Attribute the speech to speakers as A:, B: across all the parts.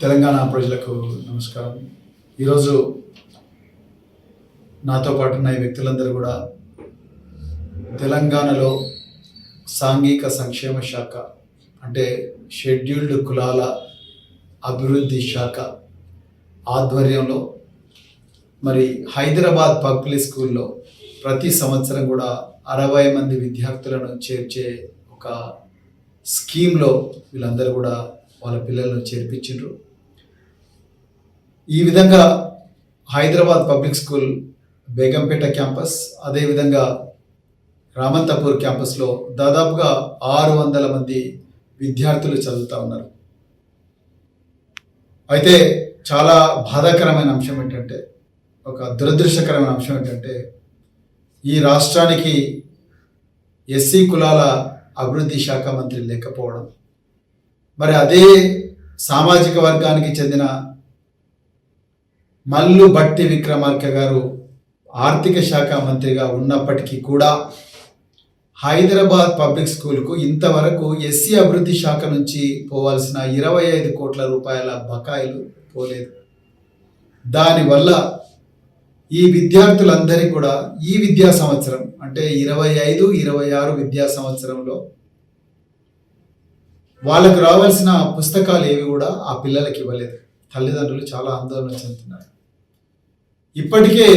A: తెలంగాణ ప్రజలకు నమస్కారం. ఈరోజు నాతో పాటు ఉన్న ఈ వ్యక్తులందరూ కూడా తెలంగాణలో సాంఘిక సంక్షేమ శాఖ అంటే షెడ్యూల్డ్ కులాల అభివృద్ధి శాఖ ఆధ్వర్యంలో మరి హైదరాబాద్ పబ్లిక్ స్కూల్లో ప్రతి సంవత్సరం కూడా అరవై మంది విద్యార్థులను చేర్చే ఒక స్కీమ్లో వీళ్ళందరూ కూడా వాళ్ళ పిల్లలను చేర్పించిండ్రు. ఈ విధంగా Hyderabad public school Begumpet campus అదేవిధంగా రామంతపూర్ క్యాంపస్లో దాదాపుగా ఆరు వందల మంది విద్యార్థులు చదువుతూ ఉన్నారు. అయితే చాలా బాధాకరమైన అంశం ఏంటంటే ఒక దురదృష్టకరమైన అంశం ఏంటంటే ఈ రాష్ట్రానికి ఎస్సీ కులాల అభివృద్ధి శాఖ మంత్రి లేకపోవడం. మరి అదే సామాజిక వర్గానికి చెందిన మల్లు బట్టి విక్రమార్క గారు ఆర్థిక శాఖ మంత్రిగా ఉన్నప్పటికీ కూడా హైదరాబాద్ పబ్లిక్ స్కూల్కు ఇంతవరకు ఎస్సీ అభివృద్ధి శాఖ నుంచి పోవాల్సిన ఇరవై ఐదు కోట్ల రూపాయల బకాయిలు పోలేదు. దానివల్ల ఈ విద్యార్థులందరికీ కూడా ఈ విద్యా సంవత్సరం అంటే ఇరవై ఐదు ఇరవై ఆరు విద్యా సంవత్సరంలో వాళ్ళకు రావాల్సిన పుస్తకాలు ఏవి కూడా ఆ పిల్లలకి ఇవ్వలేదు. తల్లిదండ్రులు చాలా ఆందోళన చెందుతున్నారు. ఇప్పటికే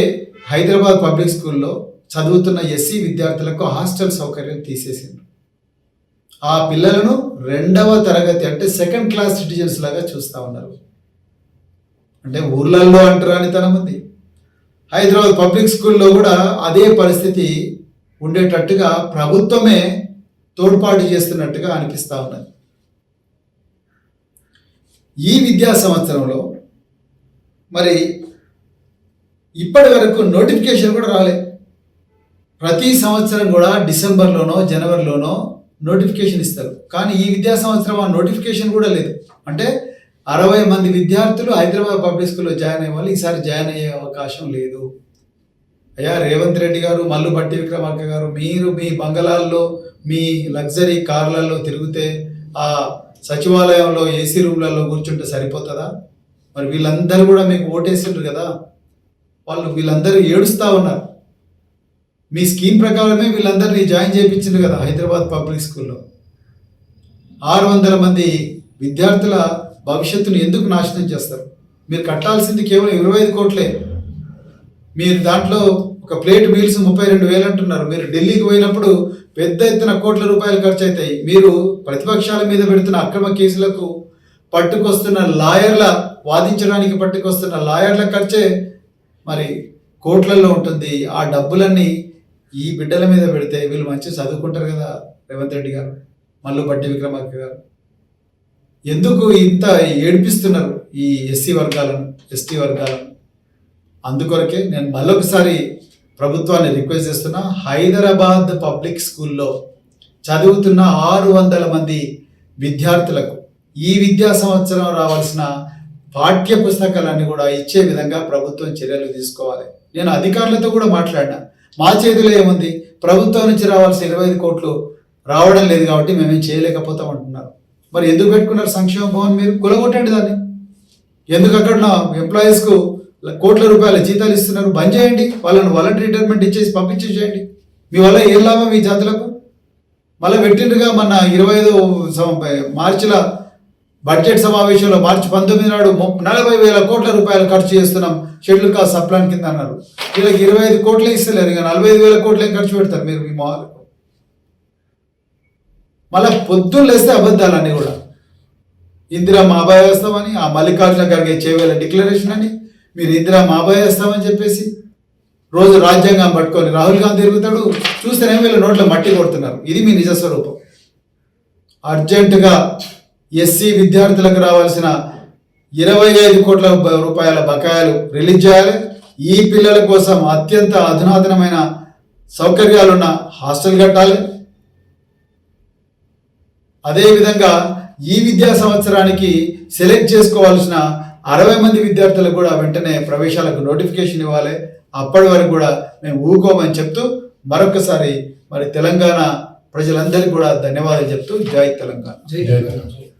A: హైదరాబాద్ పబ్లిక్ స్కూల్లో చదువుతున్న ఎస్సీ విద్యార్థులకు హాస్టల్ సౌకర్యం తీసేసిండ్రు ఆ పిల్లలను రెండవ తరగతి అంటే సెకండ్ క్లాస్ సిటిజన్స్ లాగా చూస్తూ ఉన్నారు. అంటే ఊర్లల్లో అంటరాని తనం ఉంది. హైదరాబాద్ పబ్లిక్ స్కూల్లో కూడా అదే పరిస్థితి ఉండేటట్టుగా ప్రభుత్వమే తోడ్పాటు చేస్తున్నట్టుగా అనిపిస్తూ ఉన్నది. ఈ విద్యా సంవత్సరంలో మరి ఇప్పటి వరకు నోటిఫికేషన్ కూడా రాలే. ప్రతి సంవత్సరం కూడా డిసెంబర్లోనో జనవరిలోనో నోటిఫికేషన్ ఇస్తారు. కానీ ఈ విద్యా సంవత్సరం ఆ నోటిఫికేషన్ కూడా లేదు. అంటే అరవై మంది విద్యార్థులు హైదరాబాద్ పబ్లిక్ స్కూల్లో జాయిన్ అయ్యే వాళ్ళు ఈసారి జాయిన్ అయ్యే అవకాశం లేదు. అయ్యా రేవంత్ రెడ్డి గారు మల్లు బట్టి విక్రమార్క గారు మీరు మీ బంగళాల్లో మీ లగ్జరీ కార్లలో తిరిగితే ఆ సచివాలయంలో ఏసీ రూమ్లలో కూర్చుంటే సరిపోతుందా? మరి వీళ్ళందరూ కూడా మీకు ఓటేసిండ్రు కదా? వాళ్ళు వీళ్ళందరూ ఏడుస్తూ ఉన్నారు. మీ స్కీమ్ ప్రకారమే వీళ్ళందరినీ జాయిన్ చేయించిండ్రు కదా హైదరాబాద్ పబ్లిక్ స్కూల్లో. ఆరు వందల మంది విద్యార్థుల భవిష్యత్తును ఎందుకు నాశనం చేస్తారు? మీరు కట్టాల్సింది కేవలం ఇరవై ఐదు కోట్లే. మీరు దాంట్లో ఒక ప్లేట్ మీల్స్ ముప్పై రెండు వేలు అంటున్నారు. మీరు ఢిల్లీకి పోయినప్పుడు పెద్ద ఎత్తున కోట్ల రూపాయలు ఖర్చు అవుతాయి మీరు ప్రతిపక్షాల మీద పెడుతున్న అక్రమ కేసులకు పట్టుకొస్తున్న లాయర్ల వాదించడానికి పట్టుకొస్తున్న లాయర్ల ఖర్చే మరి కోట్లలో ఉంటుంది. ఆ డబ్బులన్నీ ఈ బిడ్డల మీద పెడితే వీళ్ళు మంచి చదువుకుంటారు కదా రేవంత్ రెడ్డి గారు మల్లు బట్టి విక్రమార్క గారు. ఎందుకు ఇంత ఏడిపిస్తున్నారు ఈ ఎస్సీ వర్గాలను ఎస్టీ వర్గాలను? అందుకొరకే నేను మళ్ళొకసారి ప్రభుత్వాన్ని రిక్వెస్ట్ చేస్తున్నా హైదరాబాద్ పబ్లిక్ స్కూల్లో చదువుతున్న ఆరు వందల మంది విద్యార్థులకు ఈ విద్యా సంవత్సరం రావాల్సిన పాఠ్య పుస్తకాలన్నీ కూడా ఇచ్చే విధంగా ప్రభుత్వం చర్యలు తీసుకోవాలి. నేను అధికారులతో కూడా మాట్లాడినా. మా చేతిలో ఏముంది? ప్రభుత్వం నుంచి రావాల్సిన ఇరవై ఐదు కోట్లు రావడం లేదు కాబట్టి మేమేం చేయలేకపోతాం అంటున్నారు. మరి ఎందుకు పెట్టుకున్నారు సంక్షేమ భవన్ మీరు? కులగొట్టండి దాన్ని. ఎందుకు అక్కడ ఎంప్లాయీస్కు కోట్ల రూపాయల జీతాలు ఇస్తున్నారు. బంద్ చేయండి. వాళ్ళని వాలంటరీ రిటైర్మెంట్ ఇచ్చేసి పంపించేసేయండి. మీ వల్ల ఏం లాభం ఈ జాతులకు? మళ్ళీ పెట్టిండ్రుగా మన ఇరవై ఐదు మార్చిల బడ్జెట్ సమావేశంలో మార్చి పంతొమ్మిది నాడు ముప్- నలభై వేల కోట్ల రూపాయలు ఖర్చు చేస్తున్నాం. షెడ్యూల్ కాస్ట్ సప్లాన్ కింద అన్నారు. వీళ్ళకి ఇరవై ఐదు కోట్లే ఇస్తలేరు. ఇక నలభై ఐదు వేల కోట్లు ఏం ఖర్చు పెడతారు మీరు మీ మాలకు మళ్ళీ పొద్దున్న లేస్తే అబద్ధాలన్నీ కూడా. ఇందిరా మాబాయ్ వేస్తామని ఆ మల్లికార్జున ఖర్గే చేయవేల డిక్లరేషన్ అని మీరు ఇందిరా మా వేస్తామని చెప్పేసి రోజు రాజ్యాంగం పట్టుకొని రాహుల్ గాంధీ తిరుగుతాడు. చూస్తేనే వీళ్ళు నోట్లో మట్టి కొడుతున్నారు. ఇది మీ నిజ స్వరూపం. అర్జెంటుగా ఎస్సీ విద్యార్థులకు రావాల్సిన ఇరవై ఐదు కోట్ల రూపాయల బకాయిలు రిలీజ్ చేయాలి. ఈ పిల్లల కోసం అత్యంత అధునాతనమైన సౌకర్యాలున్న హాస్టల్ కట్టాలి. అదేవిధంగా ఈ విద్యా సంవత్సరానికి సెలెక్ట్ చేసుకోవాల్సిన అరవై మంది విద్యార్థులకు కూడా వెంటనే ప్రవేశాలకు నోటిఫికేషన్ ఇవ్వాలి. అప్పటి వరకు కూడా మేము ఊకోమని చెప్తూ మరొకసారి మరి తెలంగాణ ప్రజలందరికీ కూడా ధన్యవాదాలు చెప్తూ జై తెలంగాణ.
B: జై తెలంగాణ.